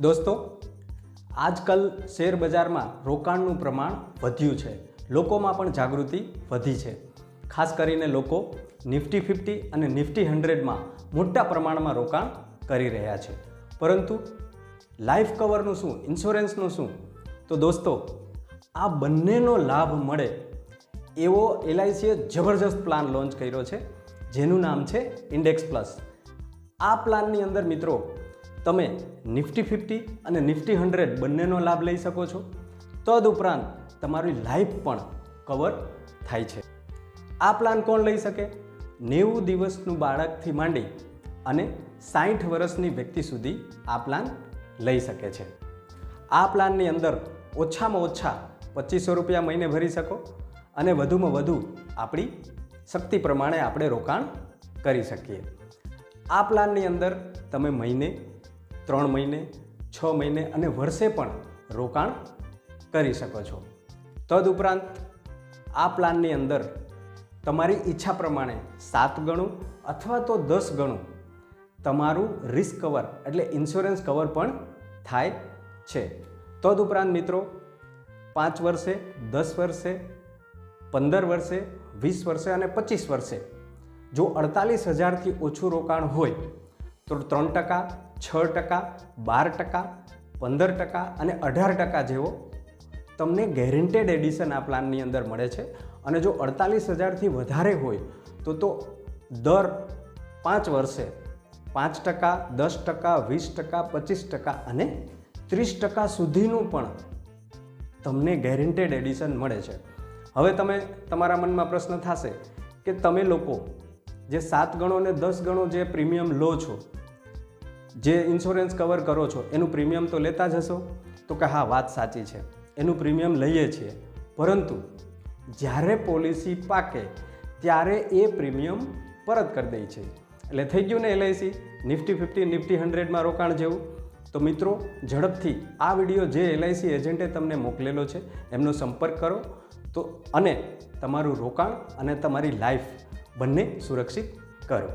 દોસ્તો, આજકાલ શેર બજારમાં રોકાણનું પ્રમાણ વધ્યું છે. લોકોમાં પણ જાગૃતિ વધી છે. ખાસ કરીને લોકો નિફ્ટી ફિફ્ટી અને નિફ્ટી હંડ્રેડમાં મોટા પ્રમાણમાં રોકાણ કરી રહ્યા છે. પરંતુ લાઈફ કવરનું શું, ઇન્સ્યોરન્સનું શું? તો દોસ્તો, આ બંનેનો લાભ મળે એવો એલઆઈસીએ જબરજસ્ત પ્લાન લોન્ચ કર્યો છે, જેનું નામ છે ઇન્ડેક્સ પ્લસ. આ પ્લાનની અંદર મિત્રો તમે નિફ્ટી ફિફ્ટી અને નિફ્ટી હંડ્રેડ બંનેનો લાભ લઈ શકો છો. તદુપરાંત તમારી લાઈફ પણ કવર થાય છે. આ પ્લાન કોણ લઈ શકે? નેવું દિવસનું બાળકથી માંડી અને સાઠ વર્ષની વ્યક્તિ સુધી આ પ્લાન લઈ શકે છે. આ પ્લાનની અંદર ઓછામાં ઓછા પચીસો રૂપિયા મહિને ભરી શકો અને વધુમાં વધુ આપણી શક્તિ પ્રમાણે આપણે રોકાણ કરી શકીએ. આ પ્લાનની અંદર તમે મહિને ત્રણ મહિને, છ મહિને અને વર્ષે પણ રોકાણ કરી શકો છો. તદુપરાંત આ પ્લાનની અંદર તમારી ઈચ્છા પ્રમાણે સાત ગણું અથવા તો દસ ગણું તમારું રિસ્ક કવર એટલે ઇન્સ્યોરન્સ કવર પણ થાય છે. તદુપરાંત મિત્રો, પાંચ વર્ષે, દસ વર્ષે, પંદર વર્ષે, વીસ વર્ષે અને પચીસ વર્ષે જો અડતાલીસ હજારથી ઓછું રોકાણ હોય તો ત્રણ ટકા, છ ટકા, બાર ટકા, પંદર ટકા અને અઢાર ટકા જેવો તમને ગેરેન્ટેડ એડિશન આ પ્લાનની અંદર મળે છે. અને જો અડતાલીસ હજારથી વધારે હોય, તો તો દર પાંચ વર્ષે પાંચ ટકા, દસ ટકા, વીસ ટકા, પચીસ ટકા અને ત્રીસ ટકા સુધીનું પણ તમને ગેરંટેડ એડિશન મળે છે. હવે તમે, તમારા મનમાં પ્રશ્ન થશે કે તમે લોકો જે સાત ગણો અને દસ ગણો જે પ્રીમિયમ લો છો, જે ઇન્સ્યોરન્સ કવર કરો છો, એનું પ્રીમિયમ તો લેતા જ હશો? તો કે હા, વાત સાચી છે. એનું પ્રીમિયમ લઈએ છીએ. પરંતુ જ્યારે પોલિસી પાકે, ત્યારે એ પ્રીમિયમ પરત કરી દે છે. એટલે થઈ ગયું ને એલઆઈસી નિફ્ટી ફિફ્ટી, નિફ્ટી હંડ્રેડમાં રોકાણ જેવું. તો મિત્રો, ઝડપથી આ વીડિયો જે એલઆઈસી એજન્ટે તમને મોકલેલો છે, એમનો સંપર્ક કરો. તો અને તમારું રોકાણ અને તમારી લાઈફ બંને સુરક્ષિત કરો.